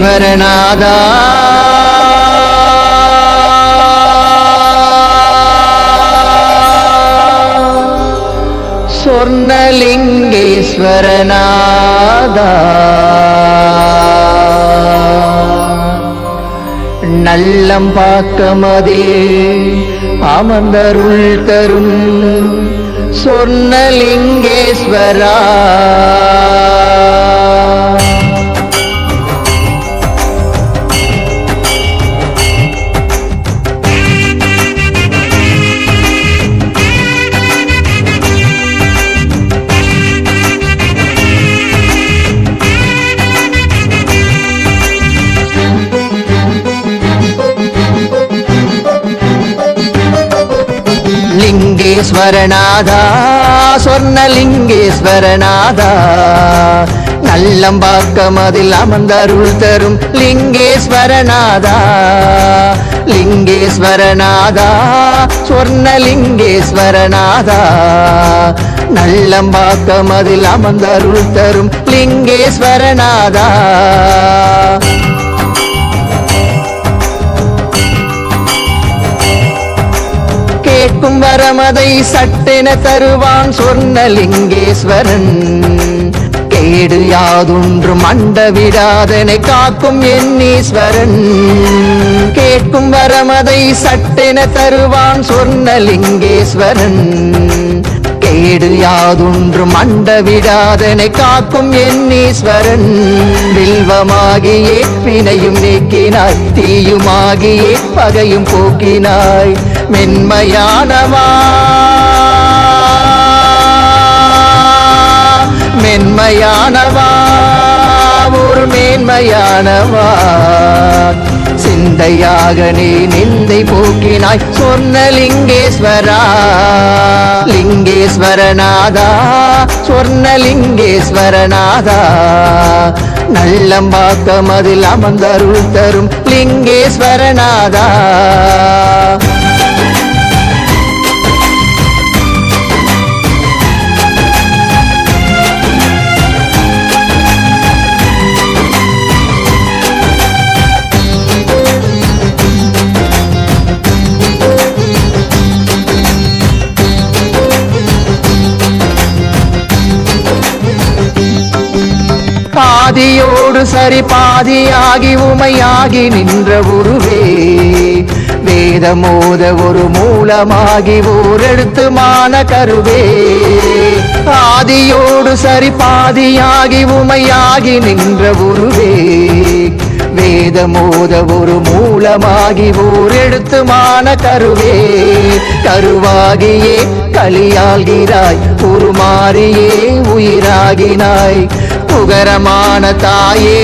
ஈஸ்வரநாதா சொர்ணலிங்கேஸ்வரநாதா. நல்லம் பாக்கமதே அமர்ந்தருள் தரும் சொர்ணலிங்கேஸ்வரா. லிங்கேஸ்வரநாதா சொர்ணலிங்கேஸ்வரநாதா நல்லம்பாக்கம் அதில் அமர்ந்தருள் தரும் லிங்கேஸ்வரநாதா. லிங்கேஸ்வரநாதா சொர்ணலிங்கேஸ்வரநாதா நல்லம்பாக்கம் அதில் அமர்ந்தருள் தரும் லிங்கேஸ்வரநாதா. கேட்கும் வரமதை சட்டென தருவான் சொன்ன லிங்கேஸ்வரன் கேடு யாதொன்று மண்டவிடாதனை காக்கும் என்னீஸ்வரன் கேட்கும் வரமதை சட்டென தருவான் சொன்ன லிங்கேஸ்வரன் கேடு யாதொன்று மண்டவிடாதனை காக்கும் என்னீஸ்வரன் வில்வமாகியே வினையும் நீக்கினாய் தீயுமாகியே பகையும் போக்கினாய். மென்மையானவா? மென்மையானவா? ஒரு மேன்மையானவா? சிந்தையாக நீ நிந்தை போக்கினாய் சொன்ன லிங்கேஸ்வரா. லிங்கேஸ்வரநாதா சொன்ன லிங்கேஸ்வரநாதா. நல்லம்பாக்கம் அதில் அமர்ந்தருள் தரும் லிங்கேஸ்வரநாதா. பாதியோடு சரி பாதியாகி உமையாகி நின்ற உருவே. வேதமோத ஒரு மூலமாகி ஓரெடுத்து மான கருவே. ஆதியோடு சரி பாதியாகி உமையாகி நின்ற உருவே. வேதமோத ஒரு மூலமாகி ஓரெழுத்து மான கருவே. கருவாகியே கலியாள்கிறாய் உருமாறியே உயிராகினாய். உகரமான தாயே.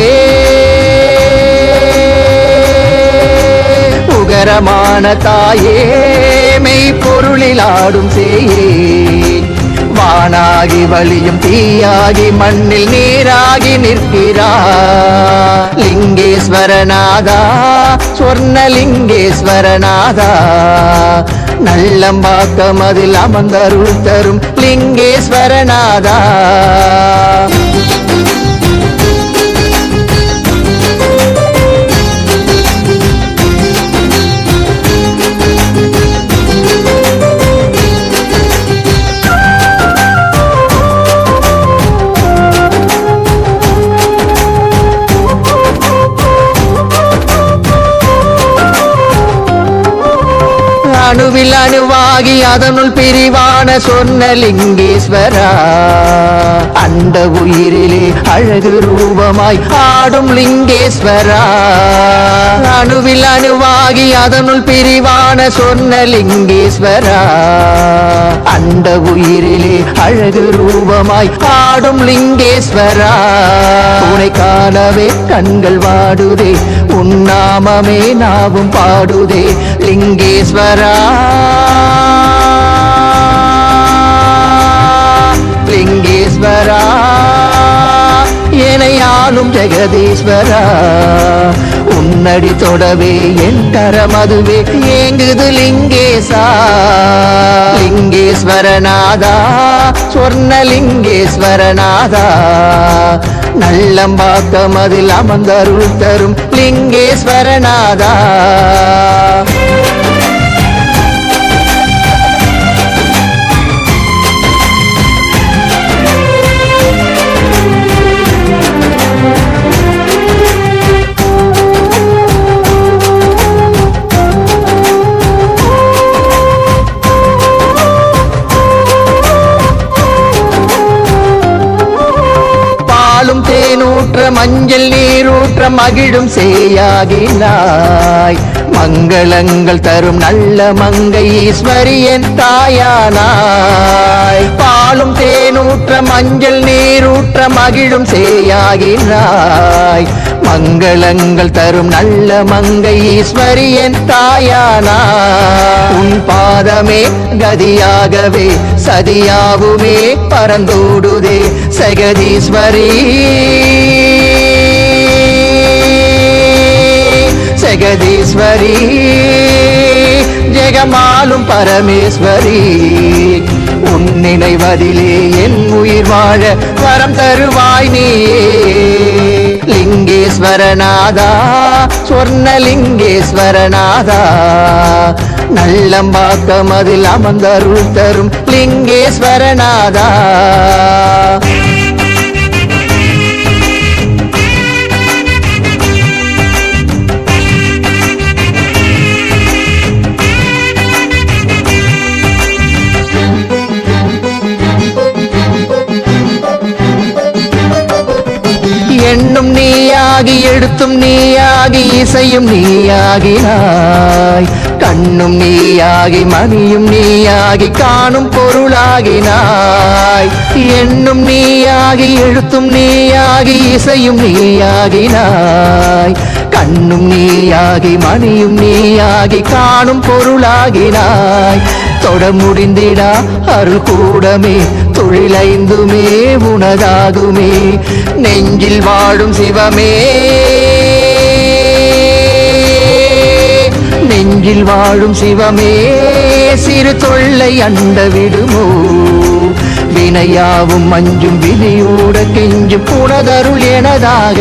உகரமான தாயே மெய்ப்பொருளில் ஆடும் சேயே. வானாகி வழியும் தீயாகி மண்ணில் நீராகி நிற்கிறா லிங்கேஸ்வரநாதா சொர்ணலிங்கேஸ்வரநாதா. நல்லம்பாக்கம் அதில் அமர்ந்தருள் தரும் லிங்கேஸ்வரநாதா. அதனுள் பிரிவான சொன்ன லிங்கேஸ்வரா அந்த உயிரிலே அழகு ரூபமாய் ஆடும் லிங்கேஸ்வரா. அணுவில் அணுவாகி அதனுள் பிரிவான சொன்ன லிங்கேஸ்வரா அந்த உயிரிலே அழகு ரூபமாய் ஆடும் லிங்கேஸ்வரா. உனை காணவே கண்கள் வாடுதே உன்னாமமே நாவும் பாடுதே லிங்கேஸ்வரா. ஜெகதீஸ்வரா எனையாளும் ஜெகதீஸ்வரா. உன்னடி தொடவே என் கரமதுவே ஏங்குது லிங்கேசா. லிங்கேஸ்வரநாதா சொர்ண லிங்கேஸ்வரநாதா நல்ல நல்லம்பாக்கம் அதில் அமர்ந்தருள் தரும் லிங்கேஸ்வரநாதா. மஞ்சள் நீரூற்ற மகிழும் சேயாகினாய். மங்களங்கள் தரும் நல்ல மங்கை ஈஸ்வரியன் தாயானாய். பாலும் தேனூற்ற மஞ்சள் நீரூற்ற மகிழும் சேயாகினாய். மங்களங்கள் தரும் நல்ல மங்கை ஈஸ்வரியன் தாயானாய். உன் பாதமே கதியாகவே சதியாவுமே பரந்தோடுதே சகதீஸ்வரி. ஜெகதீஸ்வரி ஜெகமாலும் பரமேஸ்வரி உன் நினைவதிலே என் உயிர் வாழ வரம் தருவாய் நீயே. லிங்கேஸ்வரநாதா சொர்ணலிங்கேஸ்வரநாதா நல்லம்பாக்கம் அதில் அமர்ந்தருள் தரும் லிங்கேஸ்வரநாதா. எண்ணும் நீயாகி எழுத்தும் நீயாகி இசையும் நீயாகினாய். கண்ணும் நீயாகி மணியும் நீயாகி காணும் பொருளாகினாய். எண்ணும் நீயாகி எழுத்தும் நீயாகி இசையும் நீயாகினாய். கண்ணும் நீயாகி மணியும் நீயாகி காணும் பொருளாகினாய். தொட முடிந்திடா அருள் கூடமே தொழிலைந்துமே உனதாகுமே நெஞ்சில் வாழும் சிவமே. நெஞ்சில் வாழும் சிவமே சிறு தொல்லை அண்ட விடுமோ. வினையாவும் மஞ்சும் விதியூட கெஞ்சும் புனதருள் எனதாக.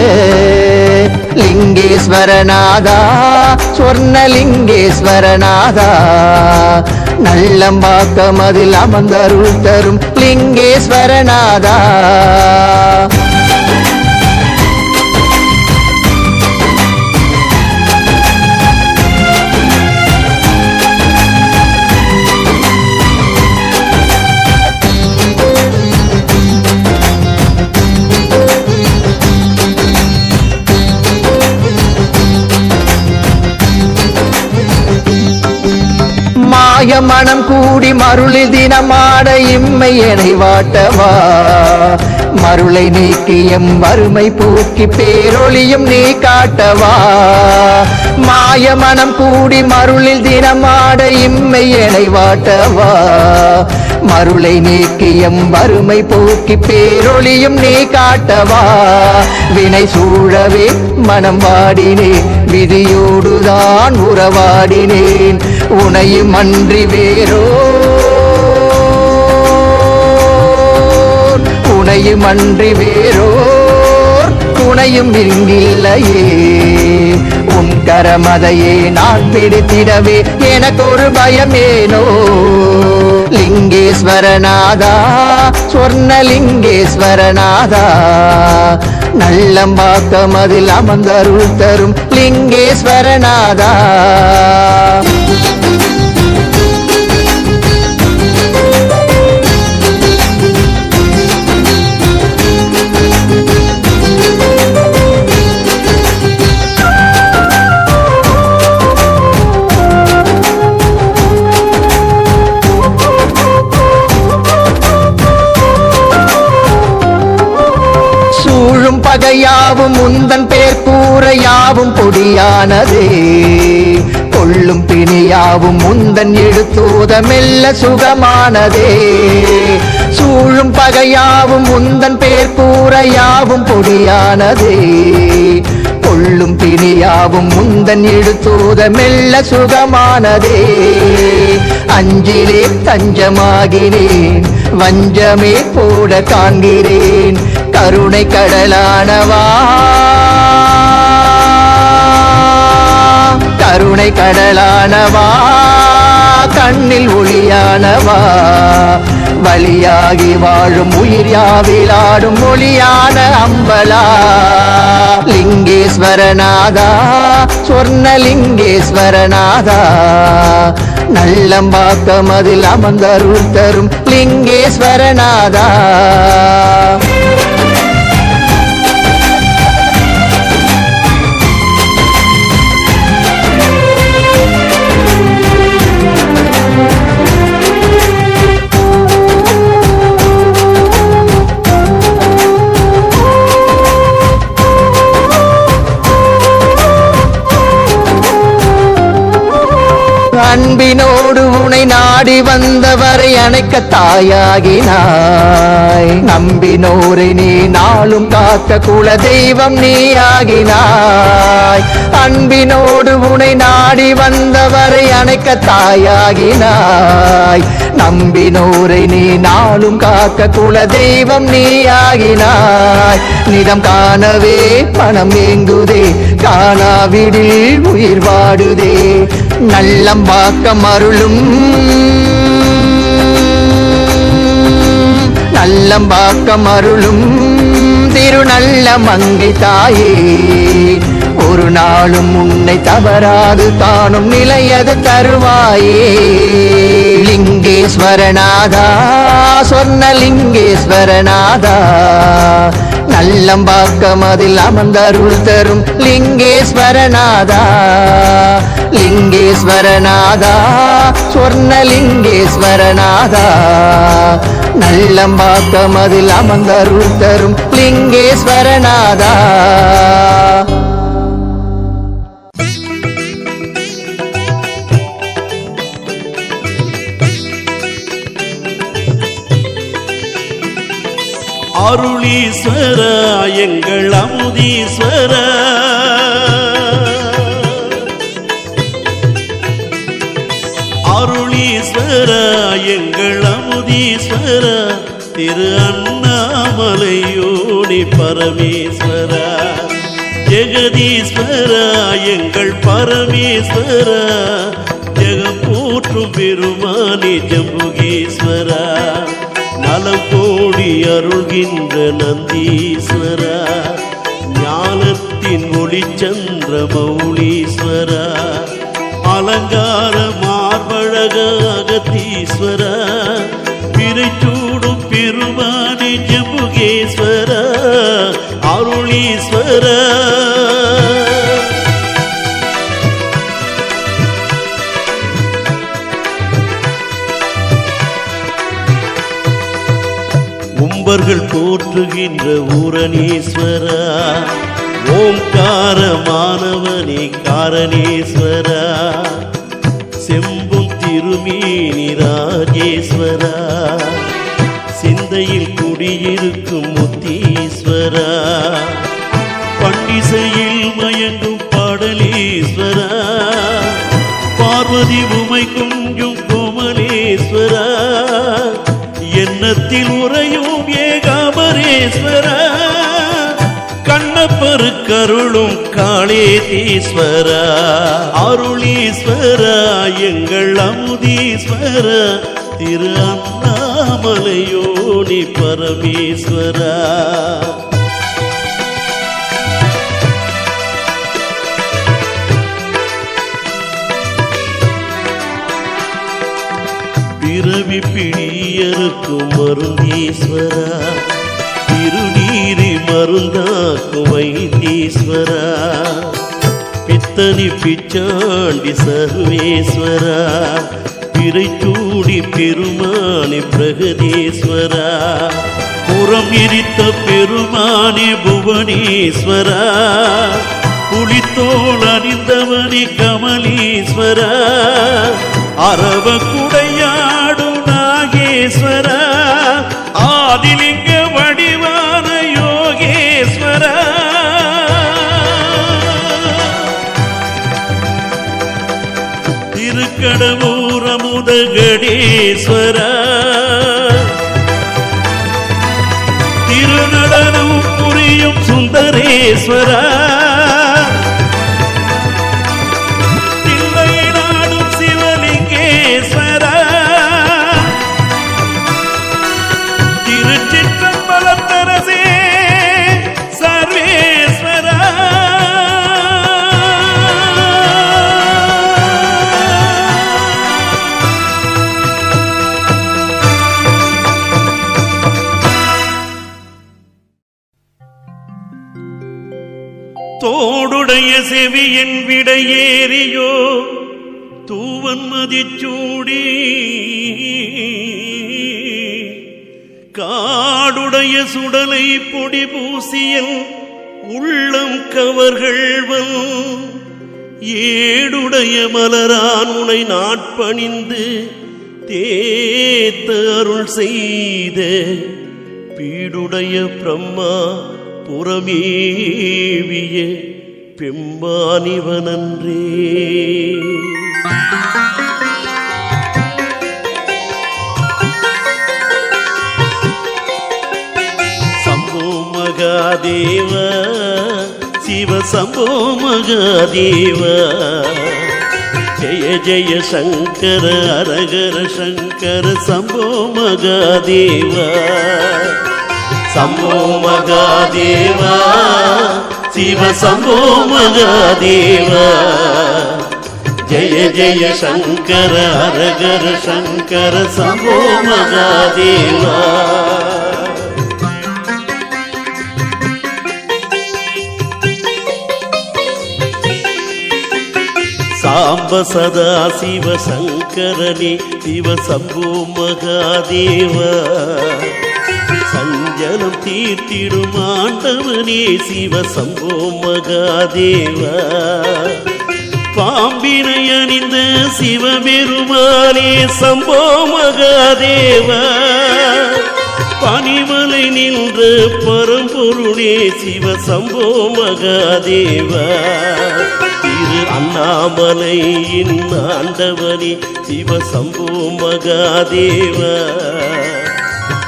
லிங்கேஸ்வரநாதா சொர்ணலிங்கேஸ்வரநாதா. நல்லம்பாக்கம் அதில் அமர்ந்தருள் தரும் லிங்கேஸ்வரநாதா. மாய மனம் கூடி மருளில் தினமாட இம்மை எனை வாட்டவா? மருளை நீக்கி எம் வறுமை போக்கி பேரொளியும் நீ காட்டவா? மாய மனம் கூடி மருளில் தினமாட இம்மை எனை வாட்டவா? மருளை நீக்கியம் வறுமை போக்கி பேரொளியும் நீ காட்டவா? வினை சூழவே மனம் வாடினேன் விதியோடுதான் உறவாடினேன். உனையும் அன்றி வேறோ? உனையும் அன்றி வேறோ? துணையும் இங்கில்லையே உன் கரமதையே நான் பிடித்திடவே எனக்கு ஒரு பயமேனோ? லிங்கேஸ்வரநாதா சொர்ணலிங்கேஸ்வரநாதா. நல்லம்பாக்கம் அதில் அமர்ந்தருள் தரும் லிங்கேஸ்வரநாதா. யாவும் கொள்ளும் பிணியாவும் முந்தன் எடுத்தோத மெல்ல சுகமானதே. சூழும் பகையாவும் முந்தன் பேர் கூறையாவும் பொடியானதே. கொள்ளும் பிணியாவும் முந்தன் எடுத்தோத மெல்ல சுகமானதே. அஞ்சிலே தஞ்சமாகினேன் வஞ்சமே போட காண்கிறேன். கருணை கடலானவா கடலானவா? கண்ணில் ஒளியானவா? வழியாகி வாழும் உயிர் யாவிலாடும் மொழியான அம்பலா? லிங்கேஸ்வரநாதா சொர்ணலிங்கேஸ்வரநாதா நல்லம்பாக்கம் அதில் அமர்ந்தருள் தரும் லிங்கேஸ்வரநாதா? அன்பினோடு உனை நாடி வந்தவரை அணைக்க தாயாகினாய். நம்பினோரை நீ நாளும் காக்க குல தெய்வம் நீ ஆகினாய். அன்பினோடு உனை நாடி வந்தவரை அணைக்க தாயாகினாய். நம்பினோரை நீ நாளும் காக்க குல தெய்வம் நீ ஆகினாய். நிதம் காணவே பணம் ஏங்குதே காணாவிடில் உயிர் வாடுதே. நல்லம்பாக்கம் அருளும் நல்லம்பாக்கம் அருளும் திருநல்ல மங்கை தாயே ஒரு நாளும் உன்னை தவறாது தானும் நிலையது தருவாயே. லிங்கேஸ்வரநாதா சொன்ன லிங்கேஸ்வரநாதா நல்லம்பாக்கம் அதில் அமர்ந்தருள் தரும் லிங்கேஸ்வரநாதா லிங்கேஸ்வரநாதா சொர்ணலிங்கேஸ்வரநாதா. நல்லம்பாக்கம் அதில் அமர்ந்தருள் தரும் லிங்கேஸ்வரநாதா. அருளீஸ்வர எங்கள் அமுதீஸ்வர. அருளீஸ்வர எங்கள் அமுதீஸ்வர திரு அண்ணாமலையோடி பரமேஸ்வர. ஜெகதீஸ்வர எங்கள் பரமேஸ்வர. ஜெகம் போற்றும் பெருமானி ஜம்புகீஸ்வரா. நலம் கோடி அருள்கின்ற நந்தீஸ்வரா. ஞானத்தின் ஒளிச்சந்திர மௌலீஸ்வரா அலங்கார மார்பழக அகத்தீஸ்வரா பிறைச்சூடும் பெருமானி ஜம்புகேஸ்வரா அருளீஸ்வரா. கும்பர்கள் போற்றுகின்ற ஊரணீஸ்வரா. ஓம்காரமானவனே காரணேஸ்வரா. செம்பும் திருமீனி ராஜேஸ்வரா சிந்தையில் குடியிருக்கும் முத்தீஸ்வரா. பண்டிசையில் மயங்கும் பாடலீஸ்வரா. பார்வதி உமைக்கும் எண்ணத்தில் உறையும் ஏகாமரேஸ்வரா கண்ணப்பரு கருளும் காளேதீஸ்வரா. அருளீஸ்வரா எங்கள் அமுதீஸ்வரா. திரு அண்ணாமலையோனி பரமேஸ்வரா. பிறவி பிடி பிடியறுக்கும் மருந்தீஸ்வரா திருநீரி மருந்தாக்கும் வைத்தீஸ்வரா. பித்தனி பிச்சாண்டி சர்வேஸ்வரா. பிறை பெருமானி பிரகதீஸ்வரா. புறம் எரித்த பெருமானி புவனீஸ்வரா. புலித்தோல் அணிந்தவனி கமலீஸ்வரா. அரவ குடையாடும் யோகேஸ்வர ஆதிலிங்க வடிவான யோகேஸ்வர. திருக்கடவூர முதகடேஸ்வரா. திருநடனம் புரியும் சுந்தரேஸ்வரா. தோடுடைய செவி என் விடையேறியோ? தூவன் மதிச்சூடி. காடுடைய சுடலை பொடி பூசியல் உள்ளம் கவர்கள்வன் ஏடுடைய மலரான் உனை நாட்பணிந்து தேத்த அருள் செய்த. பீடுடைய பிரம்மா புறமேவிய பெம்பானிவனன்றே. சம்போ மகாதேவ சிவ சம்போ மகாதேவ. ஜெய ஜெய சங்கர அரகர சங்கர சம்போ மகாதேவா. சம்போ மகாதேவ சிவ சம்போ மகாதேவ ஜெய ஜெய சங்கர அரகர சங்கர சம்போ மகாதேவா சாம்ப சதா சிவ சங்கரனே சிவ சம்போ மகாதேவ சஞ்சலம் தீர்த்திடும் ஆண்டவனே சிவ சம்போ மகாதேவா. பாம்பினை அணிந்த சிவபெருமானே சம்போ மகாதேவா. பனிமலை நின்ற பரம்பொருளே சிவ சம்போ மகாதேவ. திரு அண்ணாமலையின் ஆண்டவனே சிவ சம்போ மகாதேவா.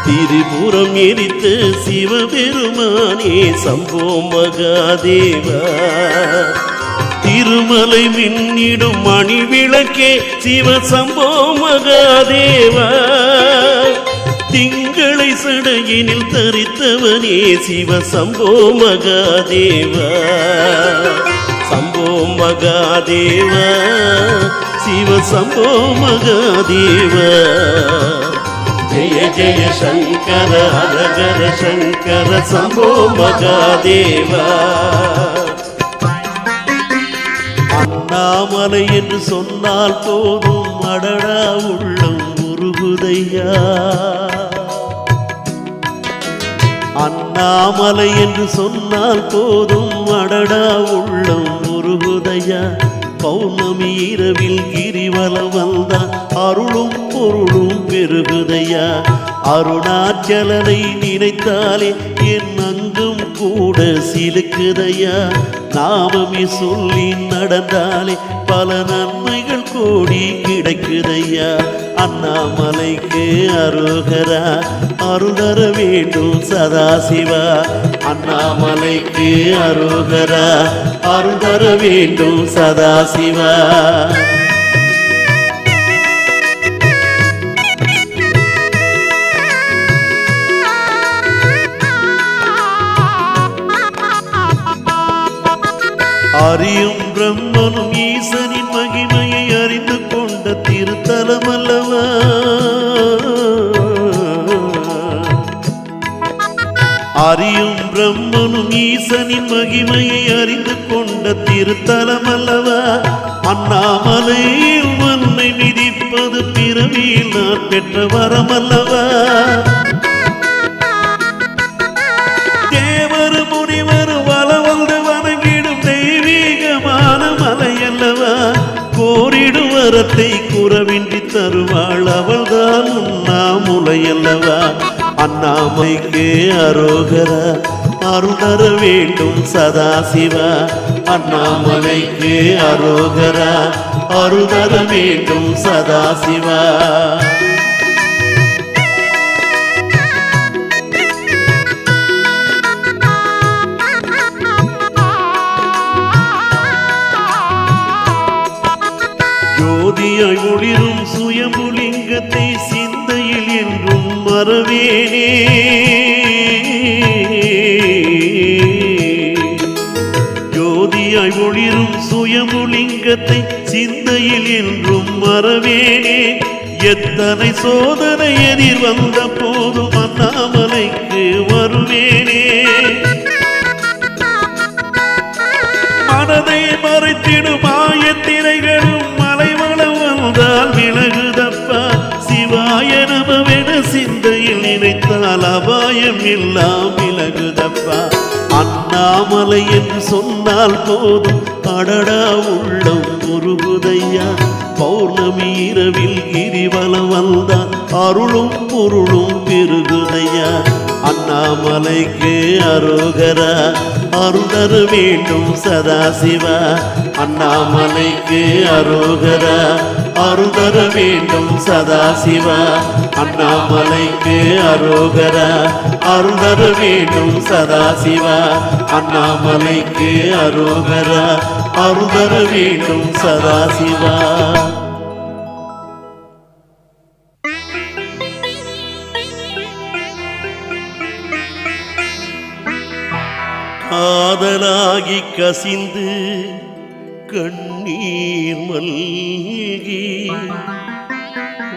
திரிபுரம் எரித்த சிவபெருமானே சம்போ மகாதேவா. திருமலை மின்னிடும் மணி விளக்கே சிவ சம்போ மகாதேவா. திங்களை சடையினில் தரித்தவனே சிவ சம்போ மகாதேவா. சம்போ மகாதேவா சிவ சம்போ மகாதேவா. ஜெய ஜெய சங்கர ஹரகர சங்கர சம்போ மகாதேவா அண்ணாமலை என்று சொன்னால் போதும் அடடா உள்ளம் உருகுதையா. அண்ணாமலை என்று சொன்னால் போதும் அடடா உள்ளம் உருகுதையா. பௌர்ணமி இரவில் கிரிவலம் வந்தா அருளும் பொருளும் பெருகுதையா? அருணாச்சலனை நினைத்தாலே என் அங்கும் கூட சிலுக்குதையா? நாமமே சொல்லி நடந்தாலே பல நன்மைகள் கோடி கிடைக்குதையா அண்ணாமலைக்கு அருகரா அருளர வேண்டும் சதாசிவா அண்ணாமலைக்கு அருகரா அருளர வேண்டும் சதாசிவா அறியும் பிரம்மனும் ஈசனின் மகிமையை அறிந்து கொண்ட திருத்தலம் அல்லவா? அறியும் பிரம்மனும் ஈசனின் மகிமையை அறிந்து கொண்ட திருத்தலம் அல்லவா? அண்ணாமலையில் மண்ணை மிதிப்பது பிறவியில் நான் பெற்ற வரம் கோரிடும் வரத்தை குறவின்றி தருவாள் அவள்தான் உண்ணாமுலையல்லவா அண்ணாமைக்கு அரோகரா அருள் தர வேண்டும் சதாசிவா. அண்ணாமலைக்கு அரோகரா அருள் தர வேண்டும் சதாசிவா. ஜோதியாய் ஒளிரும் சுயமுலிங்கத்தை சிந்தையில் என்றும் மறவேனே ஜோதியாய் ஒளிரும் சுயமுலிங்கத்தை சிந்தையில் என்றும் மறவேனே எத்தனை சோதனை எதிர் வந்த போதும் அண்ணாமலைக்கு வருவேனே. மனதை மறைத்திடும் ஆயத்திரைகளும் நினைத்தால் அபாயம் எல்லாம் விலகுதப்பா. அண்ணாமலை என்று சொன்னால் போதும். அடடா உள்ளம் உருகுதையா. பௌர்ணமி இரவில் கிரிவலம் வந்தான் அருளும் பொருளும் பெருகுதையா. அண்ணாமலைக்கு அருகரா அருதர வேண்டும் சதாசிவா. அண்ணாமலைக்கு அருகரா அருதர வேண்டும் சதாசிவா. அண்ணாமலைக்கு அரோகர அருதர வேண்டும் சதாசிவா. அண்ணாமலைக்கு அரோகர அருதர வேண்டும் சதாசிவா. காதலாகி கசிந்து கண்ணீர் மல்கி.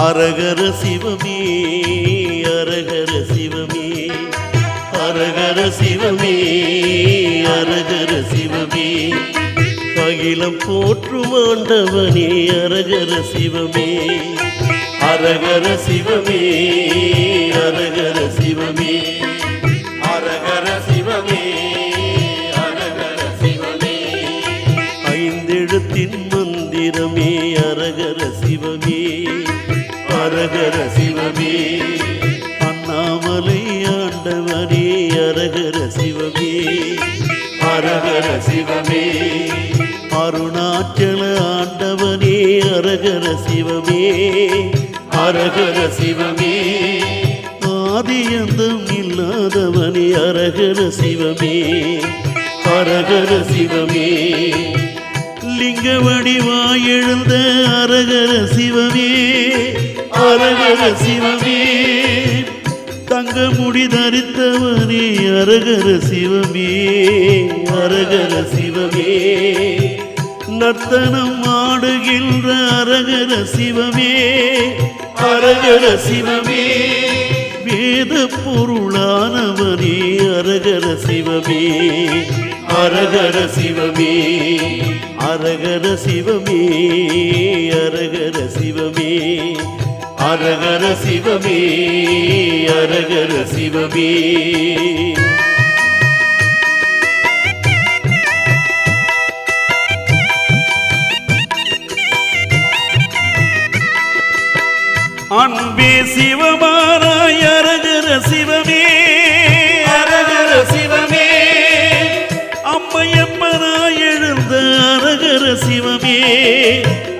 அரகர சிவமே அரகர சிவமே. அரகர சிவமே அரகர சிவமே. அகிலம் போற்றும் ஆண்டவனே அரகர சிவமே. அரகர சிவமே அரகர சிவமே. அரகர சிவமே. அண்ணாமலை ஆண்டவனே அரகர சிவமே. அரகர சிவமே. அருணாச்சல ஆண்டவனே அரகர சிவமே. அரகர சிவமே. ஆதியந்தம் இல்லாதவனே அரகர சிவமே. அரகர சிவமே. லிங்க வடிவாய் எழுந்த அரகர சிவமே அரகர சிவமே. தங்க முடி தரித்தவனே அரகர சிவமே அரகர சிவமே. நர்த்தனம் ஆடுகின்ற அரகர சிவமே அரகர சிவமே. வேத பொருளானவனே அரகர சிவமே. அரகர சிவமே அரகர சிவமே அரகர சிவமே அரகர சிவமே அரகர சிவமே. அன்பே சிவமாராய் அரகர சிவமே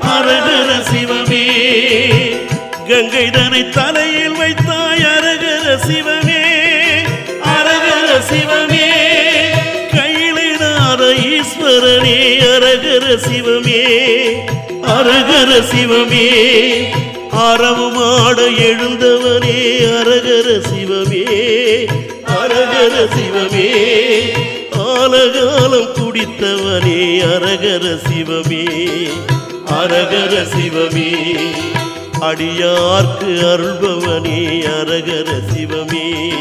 அரகர சிவமே. கங்கை தனை தலையில் வைத்தாய் அரகர சிவமே. அரகர சிவமே. கையிலார ஈஸ்வரனே அரகர சிவமே. அரகர சிவமே. அறவுமாட எழுந்தவனே அரகர சிவமே. அரகர சிவமே. காலகாலம் குடித்தவனே அரகர சிவமே அரகர சிவமே. அடியார்க்கு அருள்பவனே அரகர சிவமே.